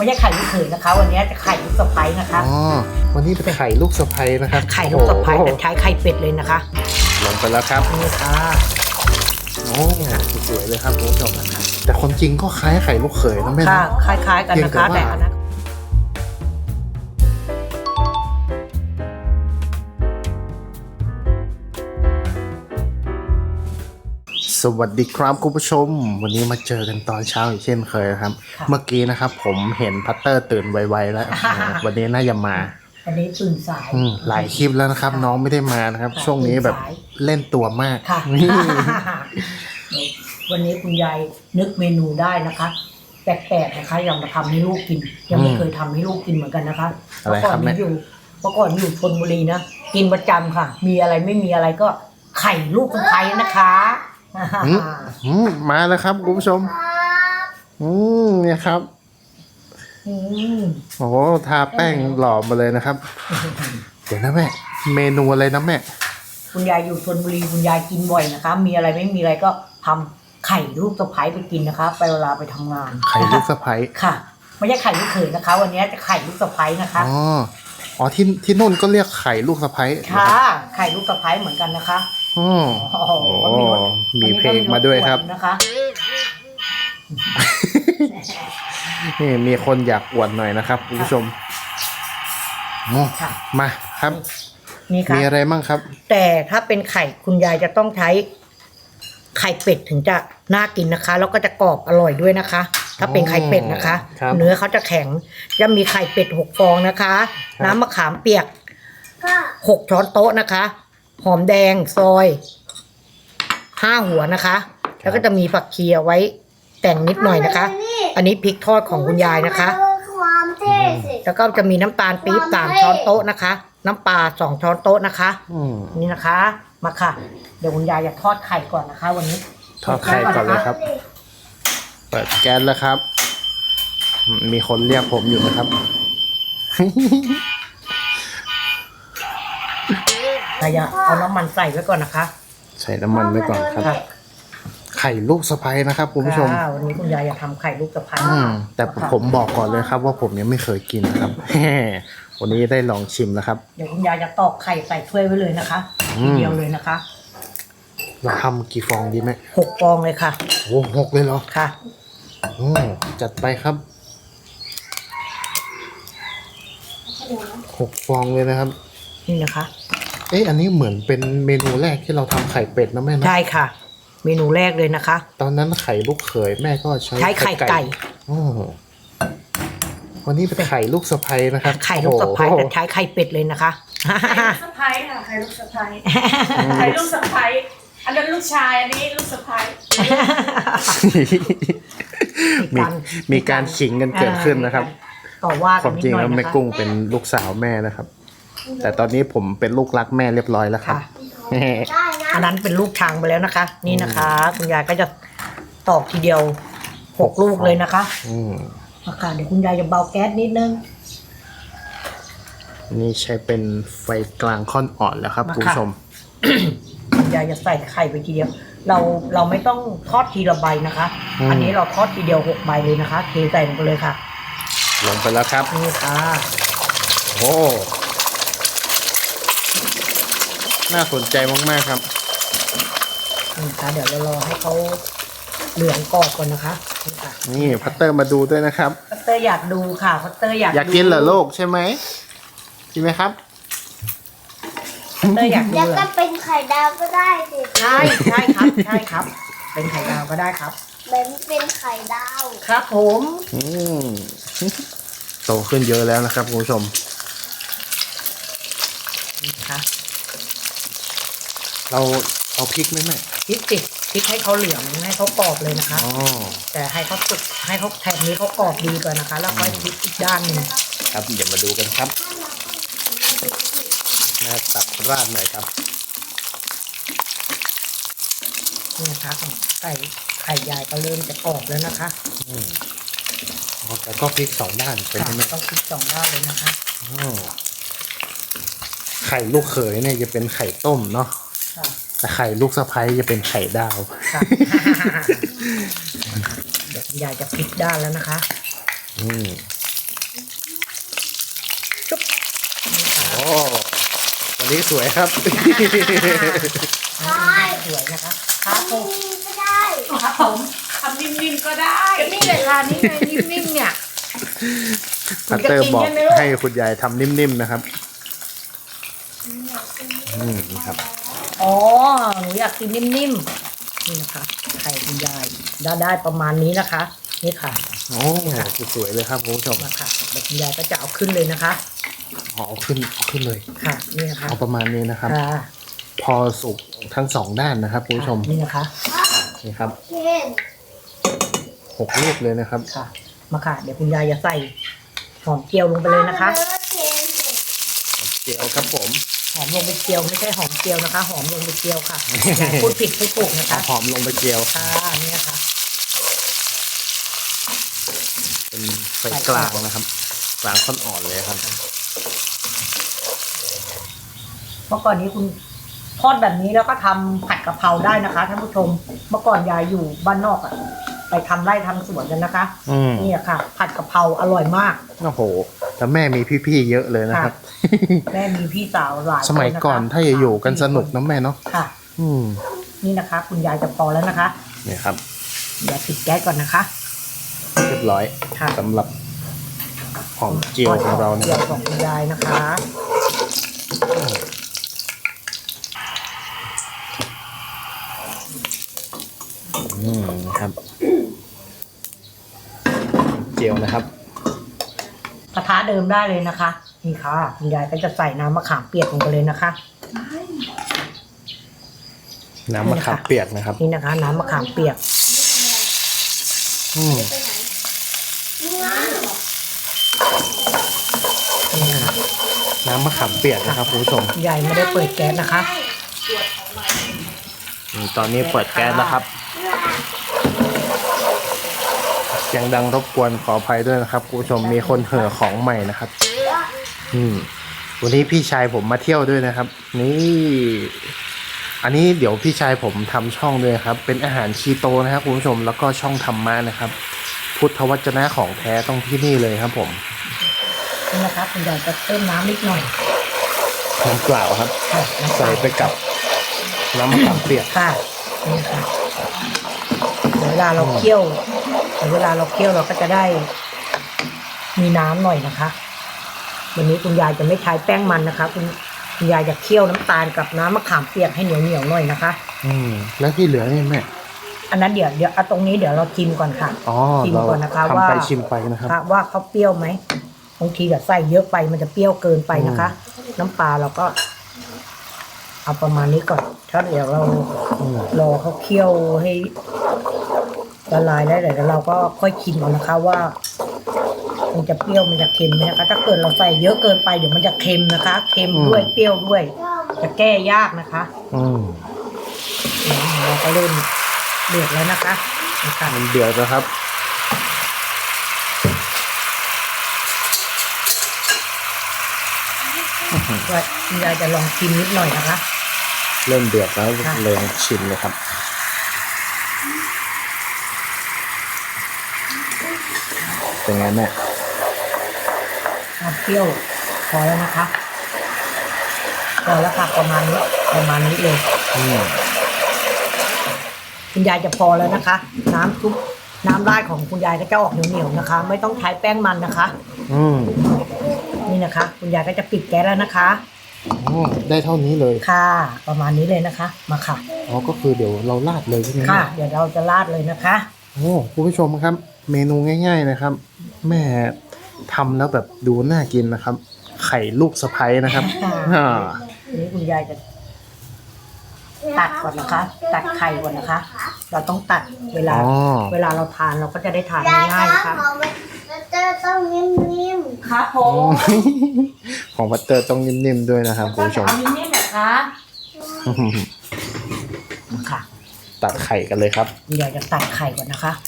ไม่ใช่ไข่ลูกเขยนะคะ วันนี้จะไข่ลูกสะใภ้นะคะ อ๋อวันนี้เป็นไข่ลูกสะใภ้นะครับไข่ลูกสะใภ้โอ้โหแต่ใช้ไข่เป็ดเลยนะคะ ลงไปแล้วครับนี่ค่ะโอ้สวยเลยครับคุณผู้ชมแต่คนจริงก็คล้ายไข่ลูกเขยนะแม่ค่ะนะคล้ายๆกันนะคะเพียงแต่ว่าแต่อันนั้น สวัสดีครับคุณผู้ชม วันนี้มาเจอกันตอนเช้าอีกเช่นเคยครับเมื่อกี้นะครับ ผมเห็นพัตเตอร์ตื่นไวๆแล้ววันนี้น่าจะมา อันนี้ตื่นสาย อืมหลายคลิปแล้วนะครับน้องไม่ได้มานะครับ ค่ะช่วงนี้แบบตื่นสาย เล่นตัวมากค่ะ นี่ วันนี้คุณยายนึกเมนูได้นะคะ แปลกๆนะคะยังมาทำให้ลูกกิน ยังไม่เคยทำให้ลูกกินเหมือนกันนะคะอะไรเมื่อก่คอรันบแม่ นี้อยู่เมื่อก่อนอยู่ชนบุรีนะกินประจำค่ะ มีอะไรไม่มีอะไรก็ไข่ลูกสะใภ้นะคะ อืมอืมมาแล้วครับคุณผู้ชม อืมเนี่ยครับอืมโอ้โหทาแป้งหล่อมาเลยนะครับ เดี๋ยวนะแม่ เมนูอะไรนะแม่ คุณยายอยู่ชนบุรีคุณยายกินบ่อยนะคะมีอะไรไม่มีอะไรก็ทำไข่ลูกสะใภ้ไปกินนะคะ ไปเวลาไปทำงาน ไข่ลูกสะใภ้ค่ะ ไม่ใช่ไข่ลูกเขยนะคะ วันนี้จะไข่ลูกสะใภ้นะคะอ๋ออ๋อที่ที่นู่นก็เรียกไข่ลูกสะใภ้เหรอค่ะรับไข่ลูกสะใภ้เหมือนกันนะคะ อ๋อโอ้โหโอ้มีเพลงมาด้วยครับนะคะนี่มีคนอยากอวดหน่อยนะครับคุณผู้ชมอ๋อค่ะมาครับ นี่ค่ะมีอะไรมั่งครับ แต่ถ้าเป็นไข่คุณยายจะต้องใช้ไข่เป็ดถึงจะน่ากินนะคะ แล้วก็จะกรอบอร่อยด้วยนะคะ ถ้าเป็นไข่เป็ดนะคะครับเนื้อเขาจะแข็ง จะมีไข่เป็ดหกฟองนะคะครับน้ำมะขามเปียกหกช้อนโต๊ะนะคะ หอมแดงซอยห้าหัวนะคะ แล้วก็จะมีผักเคียไว้แต่งนิดหน่อยนะคะ อันนี้พริกทอดของคุณยายนะคะ ความเท่สิแล้วก็จะมีน้ำตาลปี๊บสามช้อนโต๊ะนะคะ น้ำปลาสองช้อนโต๊ะนะคะ อืมนี่นะคะ มาค่ะ เดี๋ยวคุณยายจะทอดไข่ก่อนนะคะ วันนี้ ทอดไข่ก่อนเลยครับ เปิดแก๊สแล้วครับอืมมีคนเรียกผมอยู่นะครับ ยายจะเอาน้ำมันใส่ไว้ก่อนนะคะใส่น้ำมันไว้ก่อนครับ ค่ะไข่ลูกสะใภ้นะครับคุณผู้ชม ค่ะวันนี้คุณยายจะทำไข่ลูกสะพ้ายอืมแต่ผมบอกก่อนเลยครับ ว่าผมยังไม่เคยกินนะครับ วันนี้ได้ลองชิมแล้วครับ เดี๋ยวคุณยายจะตอกไข่ใส่ถ้วยไว้เลยนะคะอืมทีเดียวเลยนะคะเราทำกี่ฟองดีไหมหกฟองเลยค่ะโอ้หกเลยเหรอค่ะ อืมจัดไปครับหกฟองเลยนะครับนี่นะคะ เอ๊ะอันนี้เหมือนเป็นเมนูแรกที่เราทำไข่เป็ดนะแม่นะใช่ค่ะ เมนูแรกเลยนะคะ ตอนนั้นไข่ลูกเขยแม่ก็ใช้ใช้ไข่ไก่อ๋อวันนี้เป็นไข่ลูกสะใภ้นะครับไข่ลูกสะพ้ายโอ้โหแต่ใช้ไข่เป็ดเลยนะคะสะพ้ายค่ะใครลูกสะพ้ายใครลูกสะพ้ายอันนั้นลูกชายอันนี้ลูกสะพ้ายมีมีการขิงกันเกิดขึ้นนะครับ ต่อว่าคกัวานมนิดจริงหน่อยแล้วนะแม่คะกุ้งเป็นลูกสาวแม่นะครับ แต่ตอนนี้ผมเป็นลูกรักแม่เรียบร้อยแล้วครับ ค่ะแม่ได้นะอันนั้นเป็นลูกช้างไปแล้วนะคะ นี่นะคะ คุณยายก็จะตอกทีเดียวหกลูกเลยนะคะอืมมาค่ะเดี๋ยวคุณยายจะเบาแก๊สนิดนึง นี่ใช้เป็นไฟกลางค่อนอ่อนแล้วครับมาคุณค่ะผู้ชม คุณยายจะใส่ไข่ไปทีเดียว เราเราไม่ต้องทอดทีละใบนะคะ อืม อันนี้เราทอดทีเดียวหกใบเลยนะคะเทใส่ลงไปเลยค่ะลงไปแล้วครับ นี่ค่ะ โอ้ น่าสนใจมากๆครับนี่ค่ะเดี๋ยวเรารอให้เขาเหลืองกรอบก่อนนะคะนี่ค่ะนี่พัตเตอร์มาดูด้วยนะครับ พัตเตอร์อยากดูค่ะพัตเตอร์อยากอยากกินเหรอโลกใช่ไหมใช่ไหมครับ พัตเตอร์อยากดูแล้วเหรก็อเป็นไข่ดาวก็ได้สิใช่ใช่ครับใช่ครับ เป็นไข่ดาวก็ได้ครับ เหมือนเป็นไข่ดาวครับผมอืมโตขึ้นเยอะแล้วนะครับคุณผู้ชม นี่ค่ะ เราเอาพริกไหมแม่พริกติดพริกให้เขาเหลืองให้เขากรอบเลยนะคะ อ๋อ แต่ให้เขาสุกให้เขาแถบนี้เขากรอบดีก่อนนะคะ แล้วค่อยพลิกอีกด้านหนึ่งครับเดี๋ยวมาดูกันครับแม่ตัดราดหน่อยครับนี่นะคะของไก่ไข่ยายก็เริ่มจะกรอบแล้วนะคะอืมอ๋อแต่ก็พริกสองด้านเป็นค่ะใช่ไหมต้องพลิกสองด้านเลยนะคะ อ๋อไข่ลูกเขยเนี่ยจะเป็นไข่ต้มเนาะค่ะ แต่ไข่ลูกสะใภ้จะเป็นไข่ดาวค่ะเดี๋ยวคุณยายจะพลิกด้านแล้วนะคะอืมชุบนี่ค่ะโอ้วันนี้สวยครับได้สวยนะคะครับผมนิ่มๆก็ได้ครับผมทำนิ่มๆก็ได้นี่เลยค่ะนี่ไงนิ่มๆเนี่ยพัตเตอร์บอกจะกินใช่ไหมลูกให้คุณยายทำนิ่มๆนะครับ อืมครับ อ๋อ หนูอยากกินนิ่มๆ นี่นะคะ ไข่คุณยายได้ได้ประมาณนี้นะคะ นี่ค่ะ โอ้สวยเลยครับคุณผู้ชมมาค่ะเดี๋ยวคุณยายก็จะเอาขึ้นเลยนะคะเอาขึ้นเอาขึ้นเลย ค่ะ นี่นะคะเอาประมาณนี้นะครับ ค่ะพอสุกทั้งสองด้านนะครับคุณผู้ชม นี่นะคะ นี่ครับเช่นหกลูกเลยนะครับ ค่ะ มาค่ะ เดี๋ยวคุณยายจะใส่หอมเจียวลงไปเลยนะคะอาแล้วเช่นเสร็จเจียวครับผม หอมลงไปเจียวไม่ใช่หอมเจียวนะคะ หอมลงไปเจียวค่ะอย่าพูดผิดพูดถูกนะคะเอาหอมลงไปเจียวค่ะนี่นะคะเป็นไฟกลางนะครับกลางค่อนอ่อนเลยครับเมื่อก่อนนี้คุณทอดแบบนี้แล้วก็ทำผัดกะเพราได้นะคะท่านผู้ชม เมื่อก่อนยายอยู่บ้านนอกอะ ไปทำไร่ทำสวนกันนะคะอืมนี่ค่ะ ผัดกะเพราอร่อยมากโอ้โหแต่แม่มีพี่ๆเยอะเลยนะครับ แม่มีพี่สาวหลายคสมัยะคะก่อนถ้าจะอยู่กันสนุกนะแม่เนาะค่ะ อืมนี่นะคะ คุณยายจะพอแล้วนะคะเนี่ยครับเดี๋ยวปิดแก๊สก่อนนะคะเรียบร้อยค่ะสำหรับหอมเจียวของเรานะเจีคยวรับของคุณยายนะคะอืมนะครับ เจียวนะครับ กระทะเดิมได้เลยนะคะ นี่ค่ะคุณยายก็จะใส่น้ำมะขามเปียกลงไปเลยนะคะ น้ำมะขามเปียกนะครับ นี่นะคะ น้ำมะขามเปียกอืมนี่นะคะน้ำมะขามเปียกนะครับคุณผู้ชมคุณยายไม่ได้เปิดแก๊สนะคะ นี่ตอนนี้เปิดแก๊สแล้วครับเสียงดังรบกวนขออภัยด้วยนะครับคุณผู้ชมมีคนเห่อของใหม่นะครับ อืม วันนี้พี่ชายผมมาเที่ยวด้วยนะครับ นี่ อันนี้เดี๋ยวพี่ชายผมทำช่องด้วยครับ เป็นอาหารคีโตนะครับคุณผู้ชมแล้วก็ช่องธรรมะนะครับ พุทธวจนะของแท้ต้องที่นี่เลยครับ ผมนี่นะคะคุณยายจะเพิ่มน้ำนิดหน่อยน้ำเปล่าครับค่ะน้ำใส่ไปกับน้ำมะขามเปียกค่ะนี่ค่ะเดี๋ยวเวลาเราเคี่ยว เดี๋ยวเวลาเราเคี่ยวเราก็จะได้มีน้ำหน่อยนะคะ วันนี้คุณยายจะไม่ใช้แป้งมันนะคะ คุณคุณยายจะเคี่ยวน้ำตาลกับน้ำมะขามเปียกให้เหนียวเหนียวๆหน่อยนะคะ อืมแล้วที่เหลือนี่แม่อันนั้นเดี๋ยวเดี๋ยวเอาตรงนี้เดี๋ยวเราชิมก่อนค่ะอ๋อชิมเราก่อนนะคะทำว่าไปชิมไปนะครับค่ะว่าเขาเปรี้ยวไหมบางทีเดี๋ยวใส่เยอะไปมันจะเปรี้ยวเกินไปนะคะ น้ำปลาเราก็ เอาประมาณนี้ก่อนถ้าเดี๋ยวเราอืมรอเขาเคี่ยวให้ ละลายแล้วเดี๋ยวเราก็ค่อยชิมเอานะคะว่า มันจะเปรี้ยวมันจะเค็มไหมนะคะ ถ้าเกิดเราใส่เยอะเกินไปเดี๋ยวมันจะเค็มนะคะเค็มด้วยเปรี้ยวด้วย จะแก้ยากนะคะอืมเนี่ยเราก็เริ่มเดือดแล้วนะคะนะคะมันเดือดแล้วครับว่าคุณยายจะลองชิมนิดหน่อยนะคะ เริ่มเดือดแล้วค่ะเลยชิมเลยครับ เป็นไงแม่ความเปรี้ยวพอแล้วนะคะพอแล้วค่ะประมาณนี้ประมาณนี้เลยอืมคุณยายจะพอแล้วนะคะ น้ำซุปน้ำราดของคุณยายก็จะออกเหนียวๆนะคะ ไม่ต้องใช้แป้งมันนะคะ อืมนี่นะคะ คุณยายก็จะปิดแก๊สแล้วนะคะอ๋อได้เท่านี้เลยค่ะ ประมาณนี้เลยนะคะ มาค่ะอ๋อก็คือเดี๋ยวเราราดเลยใช่ไหมค่ะแม่เดี๋ยวเราจะราดเลยนะคะโอ้คุณผู้ชมครับ เมนูง่ายๆนะครับ แม่ทำแล้วแบบดูน่ากินนะครับ ไข่ลูกสะพ้ยนะครับค่ะอ่าทีนี้คุณยายจะตัดก่อนนะคะ ตัดไข่ก่อนนะคะ เราต้องตัดเวลา อ๋อเวลาเราทานเราก็จะได้ทานยายง่ายๆคะนะคะของมันจะต้องนิ่มครับผอ๋อ ม ของพัตเตอร์ต้องนิ่มๆด้วยนะครับคุณผู้ชม เอานิ่มๆนะคะมาค่ะตัดไข่กันเลยครับคุณยายจะตัดไข่ก่อนนะคะ ๆ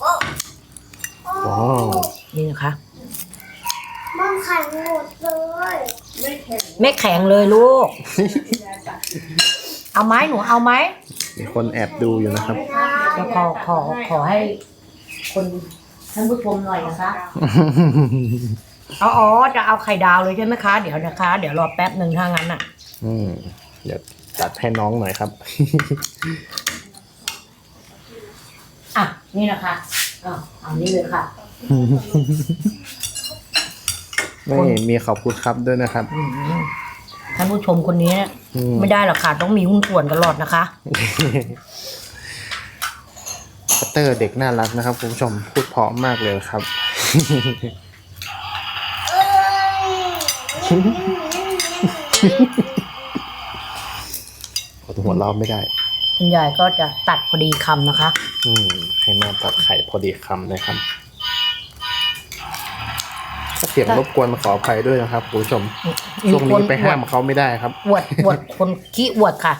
โอ้ โอ้อ๋อนี่นะคะมันไข่หมดเลยไม่เค็มไม่แข็งเลยลูก เอาไหมหนูเอาไหมมีคนแอบดูอยู่นะครับแล้วขอขอขอให้ คนท่านผู้ชมหน่อยนะคะอ๋ออ๋อจะเอาไข่ดาวเลยใช่ไหมคะ เดี๋ยวนะคะ เดี๋ยวรอแป๊บหนึ่งถ้างั้นอะ อืมเดี๋ยวตัดให้น้องหน่อยครับ อะ นี่นะคะ อะเอานี้เลยค่ะไม่มีขอบคุณครับด้วยนะครับอืมท่านผู้ชมคนนี้เนี่ยอืม ไม่ได้หรอกค่ะ ต้องมีหุ้นส่วนตลอดนะคะพัตเตอร์เด็กน่ารักนะครับคุณผู้ชมพูดเพราะมากเลยครับเอ้ยอดหัวเราะไม่ได้ คุณยายก็จะตัดพอดีคำนะคะ อืมให้แม่ตัดไข่พอดีคำนะครับ ถ้าเสียงรบกวนขออภัยด้วยนะครับคุณผู้ชมช่วงนี้ไปห้ามเขาไม่ได้ครับ อวดอวดคนขี้อวดค่ะ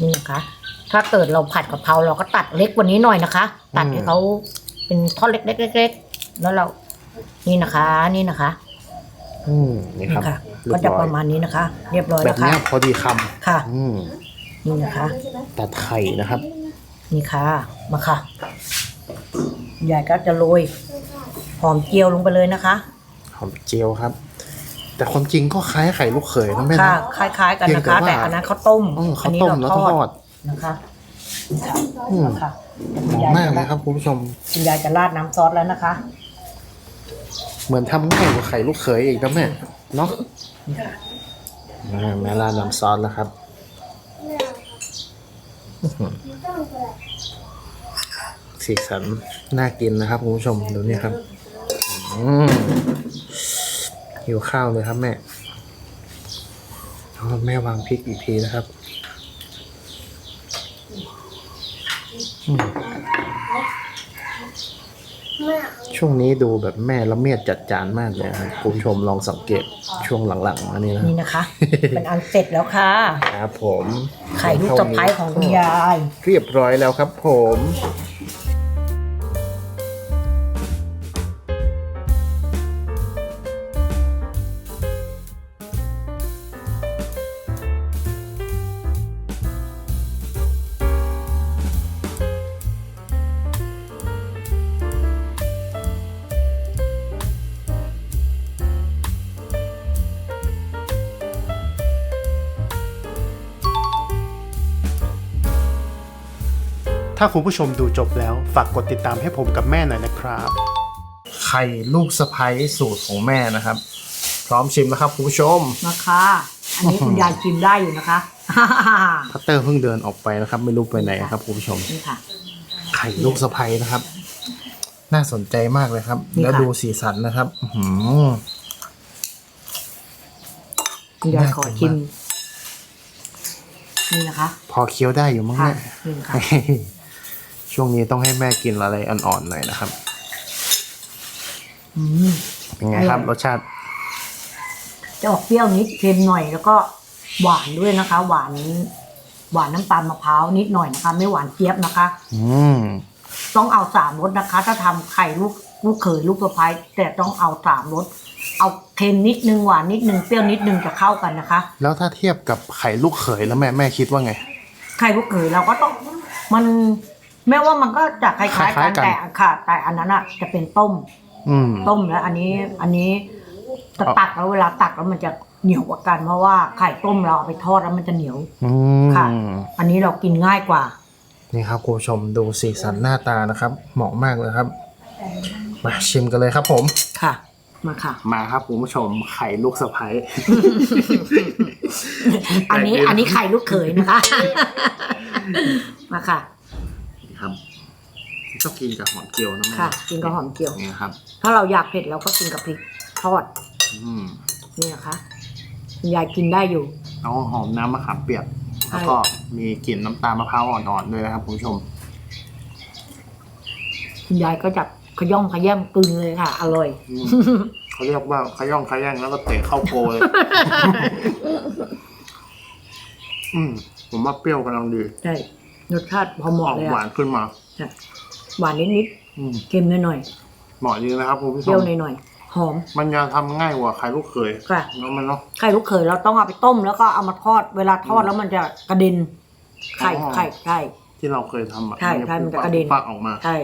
นี่นะคะ ถ้าเกิดเราผัดกะเพราเราก็ตัดเล็กกว่านี้หน่อยนะคะ ตัดให้เขาเป็นท่อนเล็กๆเล็กๆแล้วเรา นี่นะคะ นี่นะคะ อืมนี่นี่ครับค่ะเรีก็ยบจะร้อปยระมาณนี้นะคะ เรียบร้อยแบแล้บวค่ะ เนี้ยพอดีคค่ะำอืมนี่นะคะ ตัดไข่นะครับ นี่ค่ะ มาค่ะยายก็จะโรยหอมเจียวลงไปเลยนะคะ หอมเจียวครับ แต่ความจริงก็คล้ายไข่ลูกเขยนะแม่ค่ะ นะ คล้ายๆกันเพียงนะแต่คะว่า แต่อันนั้นเขาต้มอืมเขานี้ต้มเราแล้วททออดดนะคะนี่ค่ะอืม ค่ะหอมมากเลยครับคุณผู้ชม คุณยายจะราดน้ำซอสแล้วนะคะ เหมือนทำง่ายกว่าไข่ลูกเขยอีกนะแม่เนาะอ่าแม่ราดน้ำซอสแล้วครับอื้อหือสีสันน่ากินนะครับคุณผู้ชมดูนี่ครับอืมหิวข้าวเลยครับแม่เอาแม่วางพริกอีกทีนะครับอืมแม่ ช่วงนี้ดูแบบแม่ละเมียดจัดจานมากเลยครับคุณผู้ชมลองสังเกตช่วงหลังๆมานี้นะนี่นะคะ เป็นอันเสร็จแล้วค่ะครับผมไข่ลูกสะพ้ายของคุณยาย เรียบร้อยแล้วครับผม ถ้าคุณผู้ชมดูจบแล้ว ฝากกดติดตามให้ผมกับแม่หน่อยนะครับ ไข่ลูกสะพ้ยสูตรของแม่นะครับ พร้อมชิมแล้วครับคุณผู้ชม นะคะ อันนี้คุณยายกินได้อยู่นะคะ พัตเตอร์เพิ่งเดินออกไปนะครับ ไม่รู้ไปไหนครับคุณผู้ชม นี่ค่ะ ไข่ลูกสะพ้ยนะครับ น่าสนใจมากเลยครับ นี่ค่ะ แล้วดูสีสันนะครับอื้อหือ คุณยายน่าขอกินชิมมากนี่นะคะ พอเคี้ยวได้อยู่มั้งค่ะแม่นี่ค่ะ ช่วงนี้ต้องให้แม่กินอะไรอ่อนๆหน่อยนะครับอืมเป็นไงครับอร่อยรสชาติ จะออกเปรี้ยวนิดเค็มหน่อยแล้วก็หวานด้วยนะคะ หวาน หวานน้ำตาลมะพร้าวนิดหน่อยนะคะ ไม่หวานเจี๊ยบนะคะ อืมต้องเอาสามรสนะคะ ถ้าทำไข่ลูกลูกเขยลูกสะพ้ายแต่ต้องเอาสามรสเอาเค็มนิดนึงหวานนิดนึงเปรี้ยวนิดนึงจะเข้ากันนะคะ แล้วถ้าเทียบกับไข่ลูกเขยแล้วแม่แม่คิดว่าไง ไข่ลูกเขยเราก็ต้องมัน แม้ว่ามันก็จะคล้ายๆคล้ากัยนๆกันแต่ค่ะ แต่อันนั้นอะจะเป็นต้มอืม ต้มแล้ว อันนี้อันนี้จะตักแล้วเวลาตักแล้วมันจะเหนียวกว่ากันเพราะว่าไข่ต้มเราเอาไปทอดแล้วมันจะเหนียวอืมค่ะ อันนี้เรากินง่ายกว่า นี่ครับคุณผู้ชมดูสีสันหน้าตานะครับ เหมาะมากเลยครับ มาชิมกันเลยครับผม ค่ะ มาค่ะ มาครับคุณผู้ชมไข่ลูกสะพ้ย อันนี้อันนี้ไข่ลูกเขยนะคะ มาค่ะนี่ ครับต้องกินกับหอมเจียวนะแม่ค่ะกินกับหอมเจียวนี่ครับ ถ้าเราอยากเผ็ดเราก็กินกับพริกทอดอืมนี่นะคะคุณยายกินได้อยู่เอาหอมน้ำมะขามเปียกใช่ แล้วก็มีกลิ่นน้ำตาลมะพร้าวอ่อนๆด้วยนะครับคุณผู้ชม คุณยายก็จับขย่องขย่ำกลืนเลยค่ะ อร่อย อืม เขาเรียกว่าขย่องขย่งแล้วก็เตะเข้าโกเลย อืมผมว่าเปรี้ยวกำลังดี ใช่ รสชาติพอเหอมาะอกเลยหวาอะนขึ้นมาใช่หวานนิดอืมๆเค็มหน่อยเหมาะดีนะครับคุณๆผู้เปชรี้ยวมหน่อยๆหอม มันจะทำง่ายกว่าไข่ลูกเขยค่ะเนาะมันเนาะ ไข่ลูกเขยเราต้องเอาไปต้มแล้วก็เอามาทอด เวลาทอดแล้วมันจะกระเด็น ไข่อ๋อ ไข่ไข่จที่เราเคยทำอะใช่ใช่มันจะกระเด็น ฟักออกมาใช่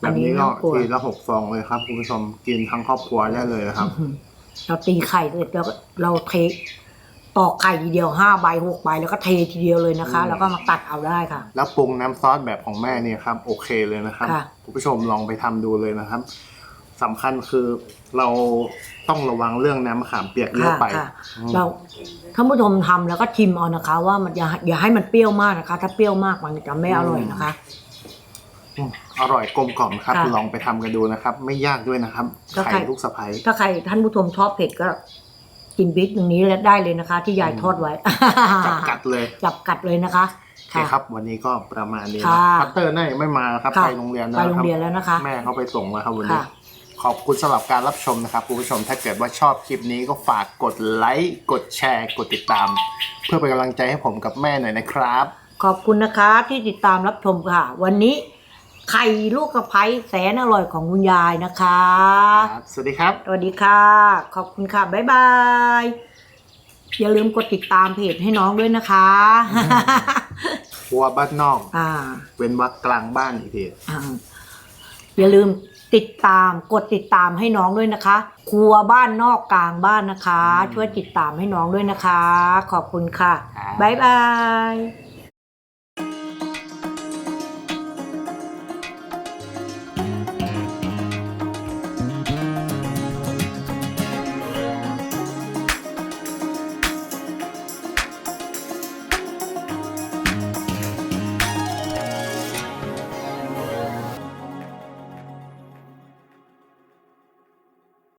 แบอันบนี้นี้ก็น่ากลัว ทีละหกฟองเลยครับคุณผู้ชมกินทั้งครอบครัวได้เลยนะครับอื้อหือเราตีไข่เสร็จแล้วก็เราเท ตอกไข่ทีเดียวห้าใบหกใบแล้วก็เททีเดียวเลยนะคะอืมแล้วก็มาตัดเอาได้ค่ะ แล้วปรุงน้ำซอสแบบของแม่เนี่ยครับ โอเคเลยนะครับค่ะ คุณผู้ชมลองไปทำดูเลยนะครับสำคัญคือเราต้องระวังเรื่องน้ำมะขามเปียกเยอะค่ะไปค่ะอืมเราท่านผู้ชมทำแล้วก็ชิมเอานะคะ ว่ามันอย่าอย่าให้มันเปรี้ยวมากนะคะ ถ้าเปรี้ยวมากมันจะไม่อร่อยนะคะ อืมอร่อยกลมกล่อมครับค่ะลองไปทำกันดูนะครับ ไม่ยากด้วยนะครับก็ไข่ ไข่ลูกสะใภ้ ถ้าใครท่านผู้ชมชอบเผ็ดก็ กินพริกตรงนี้แล้วได้เลยนะคะ ที่ยายทอดไว้ จับกัดเลยจับกัดเลยนะคะโอเคครับ วันนี้ก็ประมาณนี้นะค่ะพัตเตอร์น่ายังไม่มาครับค่ะไปโรงเรียนนะไปคโรงรับเรียนแล้วนะคะ แม่เขาไปส่งแล้วครับวันนี้ค่ะขอบคุณสำหรับการรับชมนะครับคุณผู้ชมถ้าเกิดว่าชอบคลิปนี้ก็ฝากกดไลค์กดแชร์กดติดตาม เพื่อเป็นกำลังใจให้ผมกับแม่หน่อยนะครับ ขอบคุณนะคะที่ติดตามรับชมค่ะ วันนี้ ไข่ลูกกระไพแสนอร่อยของคุณยายนะคะ ครับสวัสดีครับ สวัสดีค่ะ ขอบคุณค่ะ บ๊ายบาย อย่าลืมกดติดตามเพจให้น้องด้วยนะคะ ครัวบ้านนอก อ่าเว้นวักกลางบ้านอีกทีอ่าอย่าลืมติดตามกดติดตามให้น้องด้วยนะคะ ครัวบ้านนอกกลางบ้านนะคะ ช่วยติดตามให้น้องด้วยนะคะ ขอบคุณค่ะบ๊ายบาย